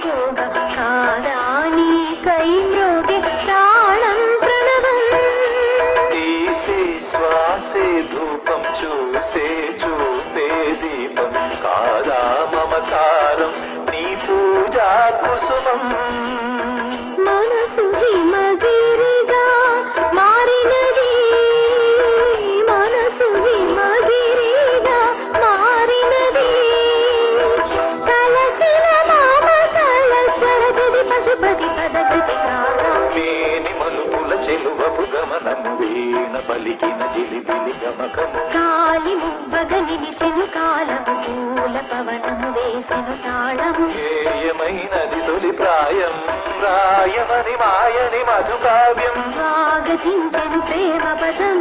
योग కాదాని కైయోగి ప్రాణం ప్రణవం. తీసే శ్వాసే ధూపం చూసే చూసే దీపం. కాదా మమకారం నీ పూజా కుసుమం. నిలువపు గమనము వీణ పలికిన జిలిబిలి గమకము. కాలి మువ్వగ నిలిసెను కాలము మూల పవనము వేసెను తాళము. ఏయమైనది తొలి ప్రాయం రాయమని మాయని మధుకావ్యం. వాగచించెను ప్రేమ పదం.